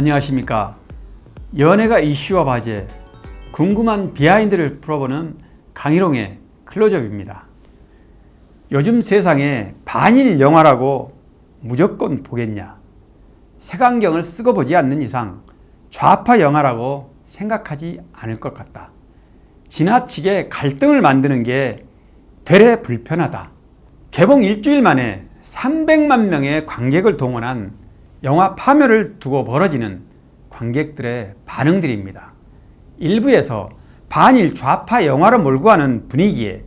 안녕하십니까. 연예가 이슈와 화제, 궁금한 비하인드를 풀어보는 강희롱의 클로즈업입니다. 요즘 세상에 반일 영화라고 무조건 보겠냐? 색안경을 쓰고 보지 않는 이상 좌파 영화라고 생각하지 않을 것 같다. 지나치게 갈등을 만드는 게 되레 불편하다. 개봉 일주일 만에 300만 명의 관객을 동원한 영화 파멸을 두고 벌어지는 관객들의 반응들입니다. 일부에서 반일 좌파 영화로 몰고 가는 분위기에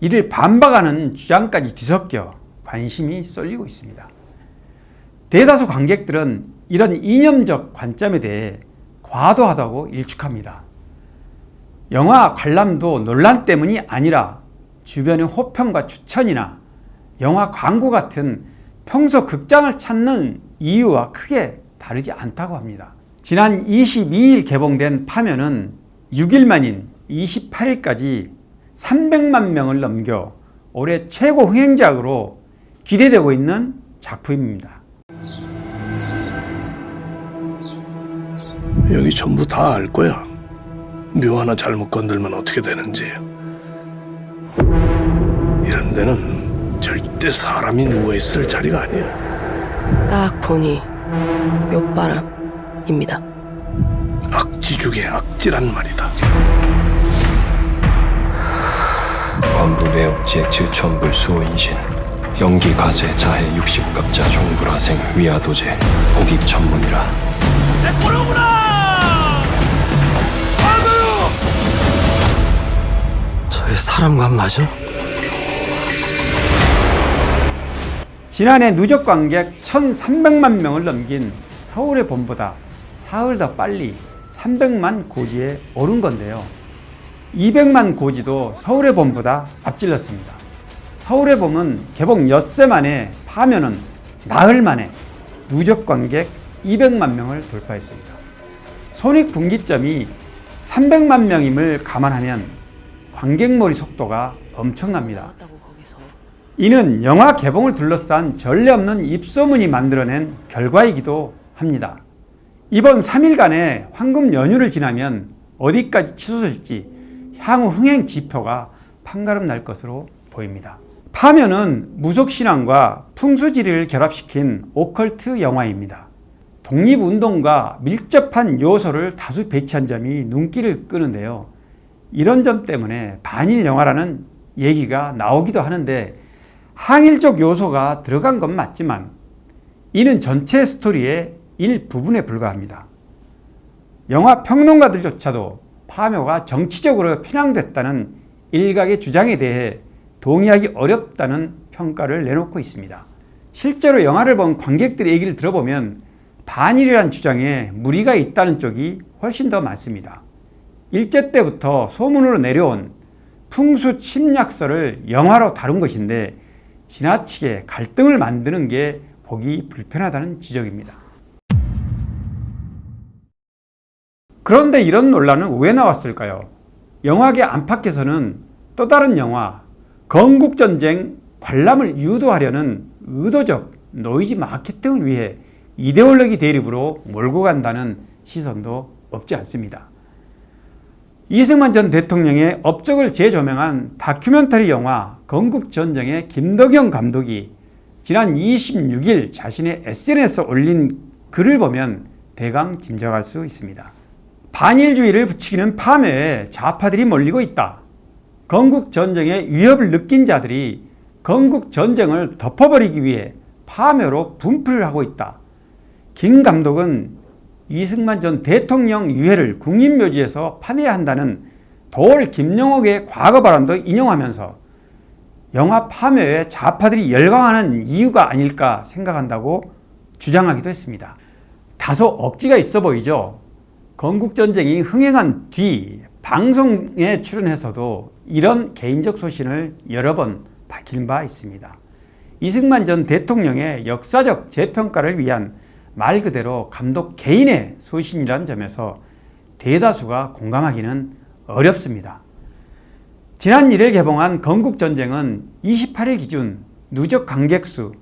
이를 반박하는 주장까지 뒤섞여 관심이 쏠리고 있습니다. 대다수 관객들은 이런 이념적 관점에 대해 과도하다고 일축합니다. 영화 관람도 논란 때문이 아니라 주변의 호평과 추천이나 영화 광고 같은 평소 극장을 찾는 이유와 크게 다르지 않다고 합니다. 지난 22일 개봉된 파면은 6일 만인 28일까지 300만 명을 넘겨 올해 최고 흥행작으로 기대되고 있는 작품입니다. 여기 전부 다 알 거야. 묘 하나 잘못 건들면 어떻게 되는지. 이런 데는 절대 사람이 누워있을 자리가 아니야. 딱 보니 묘바람입니다. 악지 중에 악지란 말이다. 관부 매업지의 질천불 수호인신 연기 가세 자해 육십갑자 종불화생 위아도제 복입 천문이라 저게 사람관 맞아? 지난해 누적 관객 1,300만 명을 넘긴 서울의 봄보다 사흘 더 빨리 300만 고지에 오른 건데요. 200만 고지도 서울의 봄보다 앞질렀습니다. 서울의 봄은 개봉 엿새 만에 파면은 나흘 만에 누적 관객 200만 명을 돌파했습니다. 손익 분기점이 300만 명임을 감안하면 관객몰이 속도가 엄청납니다. 이는 영화 개봉을 둘러싼 전례 없는 입소문이 만들어낸 결과이기도 합니다. 이번 3일간의 황금 연휴를 지나면 어디까지 치솟을지 향후 흥행 지표가 판가름 날 것으로 보입니다. 파면은 무속신앙과 풍수지리를 결합시킨 오컬트 영화입니다. 독립운동과 밀접한 요소를 다수 배치한 점이 눈길을 끄는데요. 이런 점 때문에 반일 영화라는 얘기가 나오기도 하는데 항일적 요소가 들어간 건 맞지만 이는 전체 스토리의 일부분에 불과합니다. 영화 평론가들조차도 파묘가 정치적으로 편향됐다는 일각의 주장에 대해 동의하기 어렵다는 평가를 내놓고 있습니다. 실제로 영화를 본 관객들의 얘기를 들어보면 반일이란 주장에 무리가 있다는 쪽이 훨씬 더 많습니다. 일제 때부터 소문으로 내려온 풍수 침략설을 영화로 다룬 것인데 지나치게 갈등을 만드는 게 보기 불편하다는 지적입니다. 그런데 이런 논란은 왜 나왔을까요? 영화계 안팎에서는 또 다른 영화 건국전쟁 관람을 유도하려는 의도적 노이즈 마케팅을 위해 이데올로기 대립으로 몰고 간다는 시선도 없지 않습니다. 이승만 전 대통령의 업적을 재조명한 다큐멘터리 영화 건국전쟁의 김덕영 감독이 지난 26일 자신의 SNS에 올린 글을 보면 대강 짐작할 수 있습니다. 반일주의를 부추기는 파묘에 좌파들이 몰리고 있다. 건국전쟁의 위협을 느낀 자들이 건국전쟁을 덮어버리기 위해 파묘로 분풀을 하고 있다. 김 감독은 이승만 전 대통령 유해를 국립묘지에서 파내야 한다는 돌 김영옥의 과거 발언도 인용하면서 영화 파묘에 좌파들이 열광하는 이유가 아닐까 생각한다고 주장하기도 했습니다. 다소 억지가 있어 보이죠? 건국전쟁이 흥행한 뒤 방송에 출연해서도 이런 개인적 소신을 여러 번 밝힌 바 있습니다. 이승만 전 대통령의 역사적 재평가를 위한 말 그대로 감독 개인의 소신이라는 점에서 대다수가 공감하기는 어렵습니다. 지난 1일 개봉한 건국전쟁은 28일 기준 누적 관객수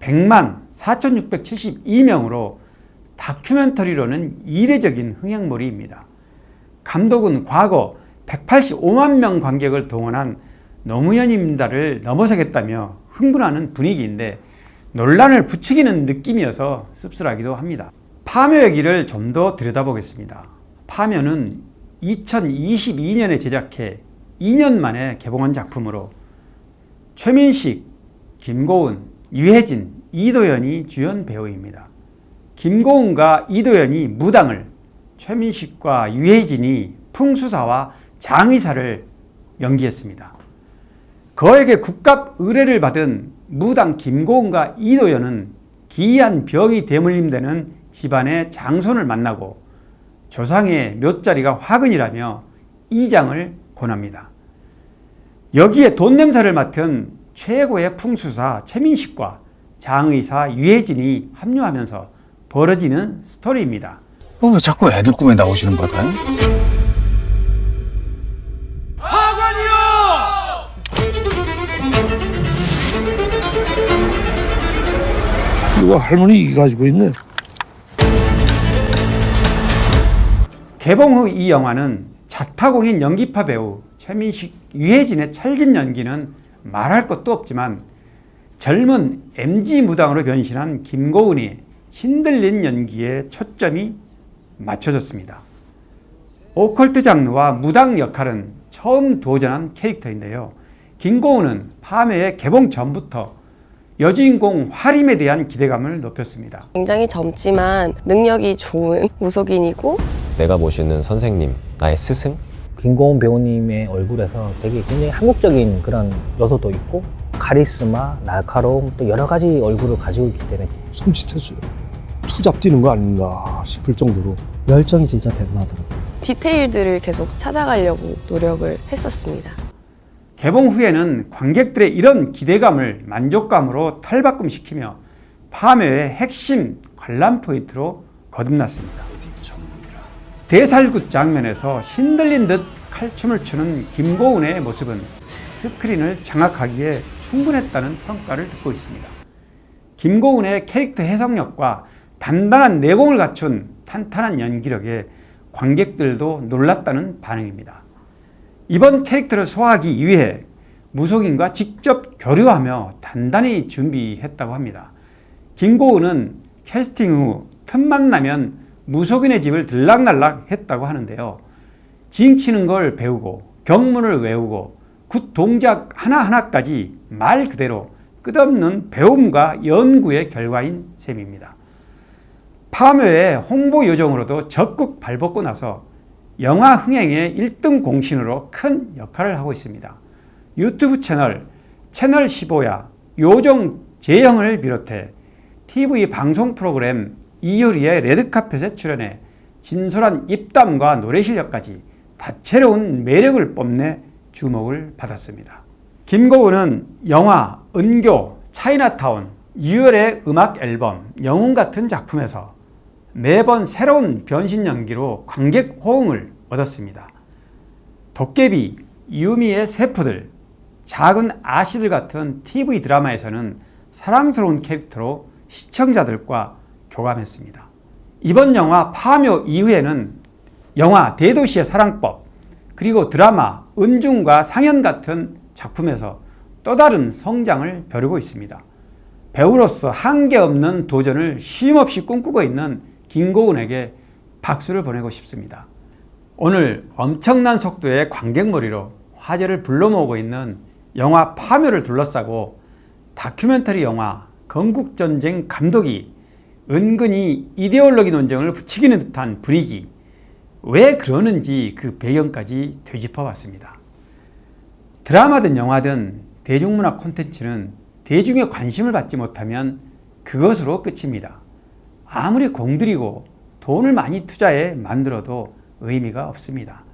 100만 4,672명으로 다큐멘터리로는 이례적인 흥행몰이입니다. 감독은 과거 185만 명 관객을 동원한 노무현입니다를 넘어서겠다며 흥분하는 분위기인데 논란을 부추기는 느낌이어서 씁쓸하기도 합니다. 파묘 얘기를 좀 더 들여다보겠습니다. 파묘는 2022년에 제작해 2년 만에 개봉한 작품으로 최민식, 김고은, 유해진, 이도현이 주연 배우입니다. 김고은과 이도현이 무당을, 최민식과 유해진이 풍수사와 장의사를 연기했습니다. 거에게 국갑 의뢰를 받은 무당 김고은과 이도현은 기이한 병이 대물림되는 집안의 장손을 만나고 조상의 묘자리가 화근이라며 이장을 권합니다. 여기에 돈 냄새를 맡은 최고의 풍수사 최민식과 장의사 유해진이 합류하면서 벌어지는 스토리입니다. 어, 왜 자꾸 애들 꿈에 나오시는 걸까요? 누가 할머니 이 가지고 있네. 개봉 후 이 영화는 자타공인 연기파 배우 최민식, 유해진의 찰진 연기는 말할 것도 없지만 젊은 MG 무당으로 변신한 김고은이 신들린 연기에 초점이 맞춰졌습니다. 오컬트 장르와 무당 역할은 처음 도전한 캐릭터인데요. 김고은은 파묘의 개봉 전부터 여주인공 화림에 대한 기대감을 높였습니다. 굉장히 젊지만 능력이 좋은 무속인이고 내가 모시는 선생님, 나의 스승? 김고은 배우님의 얼굴에서 되게 굉장히 한국적인 그런 요소도 있고 카리스마, 날카로움 또 여러 가지 얼굴을 가지고 있기 때문에 손짓했어요. 투잡 뛰는 거 아닌가 싶을 정도로. 열정이 진짜 대단하더라고요. 디테일들을 계속 찾아가려고 노력을 했었습니다. 개봉 후에는 관객들의 이런 기대감을 만족감으로 탈바꿈시키며 파묘의 핵심 관람 포인트로 거듭났습니다. 대살굿 장면에서 신들린 듯 칼춤을 추는 김고은의 모습은 스크린을 장악하기에 충분했다는 평가를 듣고 있습니다. 김고은의 캐릭터 해석력과 단단한 내공을 갖춘 탄탄한 연기력에 관객들도 놀랐다는 반응입니다. 이번 캐릭터를 소화하기 위해 무속인과 직접 교류하며 단단히 준비했다고 합니다. 김고은은 캐스팅 후 틈만 나면 무속인의 집을 들락날락 했다고 하는데요. 징치는 걸 배우고 경문을 외우고 굿 동작 하나하나까지 말 그대로 끝없는 배움과 연구의 결과인 셈입니다. 파묘의 홍보 요정으로도 적극 발벗고 나서 영화 흥행의 1등 공신으로 큰 역할을 하고 있습니다. 유튜브 채널 채널 15야 요정 재영을 비롯해 TV 방송 프로그램 이효리의 레드카펫에 출연해 진솔한 입담과 노래 실력까지 다채로운 매력을 뽐내 주목을 받았습니다. 김고은은 영화 은교, 차이나타운, 유열의 음악 앨범, 영웅 같은 작품에서 매번 새로운 변신 연기로 관객 호응을 얻었습니다. 도깨비, 유미의 세포들, 작은 아씨들 같은 TV 드라마에서는 사랑스러운 캐릭터로 시청자들과 교감했습니다. 이번 영화 파묘 이후에는 영화 대도시의 사랑법 그리고 드라마 은중과 상연 같은 작품에서 또 다른 성장을 벼르고 있습니다. 배우로서 한계 없는 도전을 쉼없이 꿈꾸고 있는 김고은에게 박수를 보내고 싶습니다. 오늘 엄청난 속도의 관객몰이로 화제를 불러모으고 있는 영화 파묘를 둘러싸고 다큐멘터리 영화 건국전쟁 감독이 은근히 이데올로기 논쟁을 부추기는 듯한 분위기 왜 그러는지 그 배경까지 되짚어 봤습니다. 드라마든 영화든 대중문화 콘텐츠는 대중의 관심을 받지 못하면 그것으로 끝입니다. 아무리 공들이고 돈을 많이 투자해 만들어도 의미가 없습니다.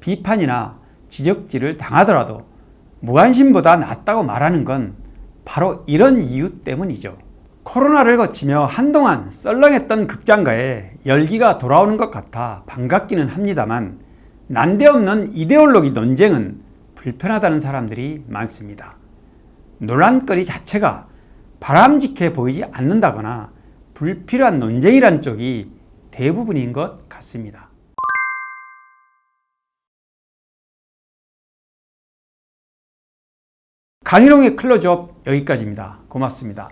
비판이나 지적질을 당하더라도 무관심보다 낫다고 말하는 건 바로 이런 이유 때문이죠. 코로나를 거치며 한동안 썰렁했던 극장가에 열기가 돌아오는 것 같아 반갑기는 합니다만 난데없는 이데올로기 논쟁은 불편하다는 사람들이 많습니다. 논란거리 자체가 바람직해 보이지 않는다거나 불필요한 논쟁이란 쪽이 대부분인 것 같습니다. 강희롱의 클로즈업 여기까지입니다. 고맙습니다.